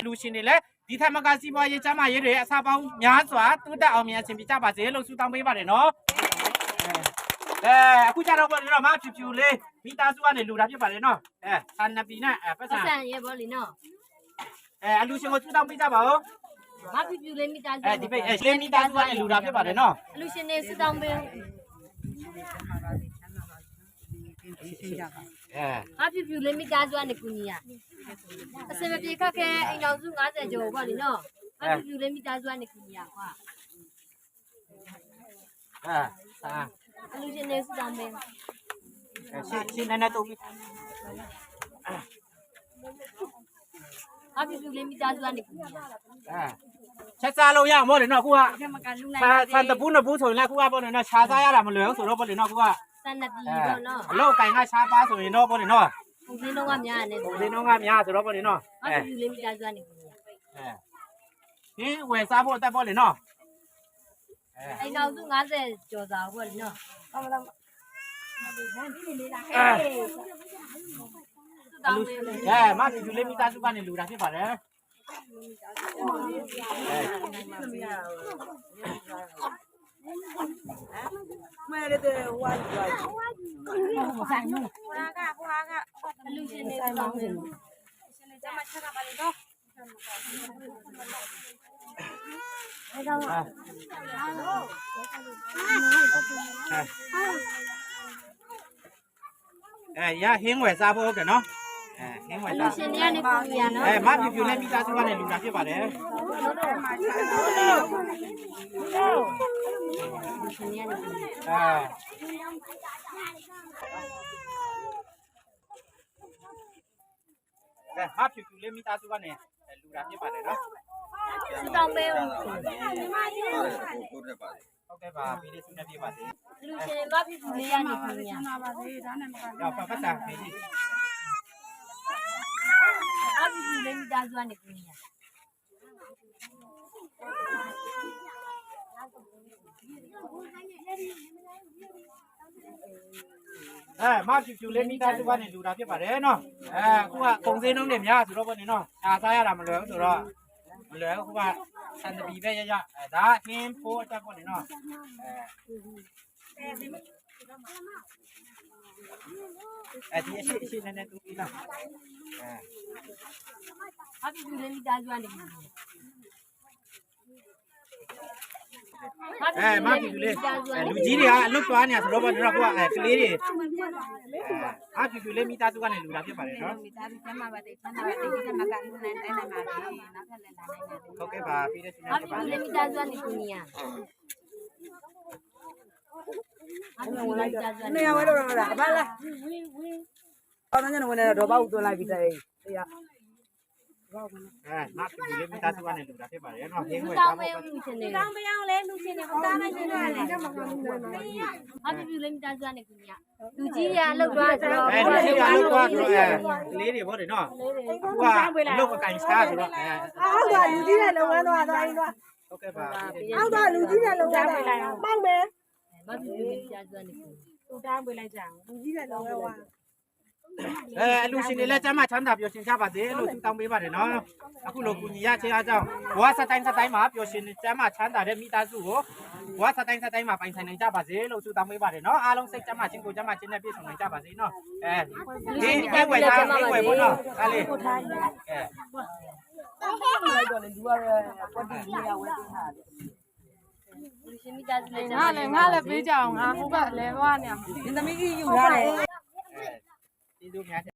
အလူရှင်တွေလည်းဒီထက်မကစီးပွားရေးကျန်းမာရေးတွေအစားပေါင်းများစွာတိုးတက်အောင်မြင်အဆင်ပြေကြပါစေလို့ဆုတောင်းပေးပါတယ်နော်အဲအခုကျတော့ပေါ့နော်မဖြူဖြူလေးမိသားစုကနေလူတာဖြစ်ပါတယ်နော်အဲဆန်နပီနဲ့အဲပတ်စံပတ်စံရဲဘောလီနော်အဲအလူရှင်ကိုဆုတောင်းပေးကြပါဦးမပြပြလေးမိသားစုအဲဒီပိတ်အဲလေးမိသားစုကနေလူတာဖြစ်ပါတယ်နော်အလူရှင်နေစတောင်းပေးအဲမပြပြလေးမိသားစုကနေကူညီရ အစင်မပြေခက်ခဲအိမ်တော်စု90ကျော်ဘောလီနော်မပြပြလေးမိသားစုကနေကူညီရကွာအဲဆာအလူရှင်နေစတောင်းပေးရှင်းရှင်းနေနေတော့ပြီမပြပြလေးမိသားစုကနေကူညီရအဲချက်စားလို့ရအောင်မို့လေနော်ခုကမကလူဆန်ဆန်တပူးနပူးဆိုရင်လည်းခုကပေါ့လေနော်ခြာစားရတာမလွယ်ဘူးဆိုတော့ပေါ့လေနော်ခုကစံနပီတော့နော်အလောက်ကင်ကရှားပါဆိုရင်တော့ပေါ့လေနော် ပုံစံတော့ကများနေပုံလေးတော့ကများဆိုတော့ပေါ့လေနော်မပြပြလေးမိသားစုကနေကူညီရအဲဟင်းဝယ်စားဖို့အသက်ပေါ့လေနော်အဲအိမ်တော်စု90ကျော်သာဘောလီနော်အလူတောင်းပေးအဲမပြူလေးမိသားစုကနေလူတာဖြစ်ပါတယ်အဲမဲရတဲ့ဝိုင်းဝိုင်း အလူရှင်နေစတောင်းပေးအဲရဟင်းဝယ်စားဖို့ဟုတ်တယ်နော်အဲဟင်းဝယ်အလူစားရှင်တွေ ကနေကူညီရနော်အဲမပြူလေးမိသားစုကနေလူတာဖြစ်ပါတယ်လူရှင်တွေကနေကူညီရအဲအဲမပြူလေးမိသားစုကနေလူတာဖြစ်ပါတယ်နော်စတောင်းပေးဟုတ်ကဲ့ပါပြီးလေးစုနေပြပါစေလူရှင်မပြပြလေးကနေကူညီရတော့ပတ်ပတ်တာပြီးမပြပြလေးမိသားစုကနေကူညီရ အဲမဖြူဖြူလေးမိသားစုကနေလူတာဖြစ်ပါတယ်နော်အဲအခုကပုံစင်းနှုံးတွေများဆိုတော့ပေါ့နေနော်အာစားရတာမလွယ်ဘူးဆိုတော့မလွယ်ဘူးခုကစံတပီပဲရရအဲဒါအင်းဖိုးအတက်ပေါ့နေနော်အဲအဲဒီအရှိအရှိနဲ့နဲ့တူပြီးလားအဲမပြပြလေးမိသားစုကနေကူညီရ အဲမဖြူဖြူလေးအဲလူကြီးတွေကအလုတ်သွားနေတာဆိုတော့ပေါ့နေတော့ခုကအဲကလေးတွေအာဖြူဖြူလေးမိသားစုကနေလူတာဖြစ်ပါတယ်နော်မိသားစုကျမပါတယ်ကျမပါတယ်ဒီကမကလူနဲ့တိုင်းနိုင်ပါတယ်နောက်ထပ်လည်းလာနိုင်တယ်ဟုတ်ကဲ့ပါပြီးတဲ့စီမနဲ့ပြပါပြလေးမိသားစုကနေကူညီရမပြပြလေးမိသားစုကနေနေရဝဲတော့လားဘာလားအော်ညနေဝင်တော့ဘာဦးသွင်းလိုက်ပြီတဲ့တရား အဲမဖြူဖြူလေးမိသားစုကနေလူတာဖြစ်ပါတယ်နော်ဟင်းဝယ်တောစားင်းဖို့ပေးလူရှင်တွေတောင်းပြောင်းလဲလူရှင်တွေကိုတားနိုင်နေတယ်လေတော့မကောင်းဘူးနော်မပြပြလေးမိသားစုကနေကူညီရလူကြီးရအလုပ်သွားဆိုတော့အဲဒီချိန်ကလောက်သွားတော့အဲကလေးတွေဗောတယ်နော်ဟိုကလုတ်ကင်စားဆိုတော့အဲအောက်ကလူကြီးတဲ့လုပ်ငန်းတော့သွားရင်တော့ဟုတ်ကဲ့ပါအောက်ကလူကြီးတဲ့လုပ်ငန်းတော့ပေါက်မယ်မပြပြလေးမိသားစုကနေကူညီသူတောင်းပေးလိုက်ကြအောင်လူကြီးတဲ့လုပ်ငန်းက အဲအလူရှင်တွေလည်းကျမ်းမချမ်းသာပျော်ရွှင်ကြပါစေလို့ဆုတောင်းပေးပါတယ်နော်အခုလိုကူညီရခြင်းအကြောင်းဘဝစတိုင်းစတိုင်းမှာပျော်ရွှင်ကျမ်းမချမ်းသာတဲ့မိသားစုကိုဘဝစတိုင်းစတိုင်းမှာပိုင်ဆိုင်နိုင်ကြပါစေလို့ဆုတောင်းပေးပါတယ်နော်အားလုံးစိတ်ကျမ်းမချင်းကိုကျမ်းမချင်းနဲ့ပြည့်စုံနိုင်ကြပါစေနော်အဲဒီအဲဝယ်သားအဲဝယ်ဖို့နော်ဒါလေးအဲလိုက်တော့လေလူကပတ်တီလေးရဝဲတင်တာလေလူရှင်မိသားစုလည်းငါလည်းငါလည်းပေးကြအောင်ငါဟိုကလဲသွားနေအောင်ဒီသမီးကြီးယူထားတယ် lugar.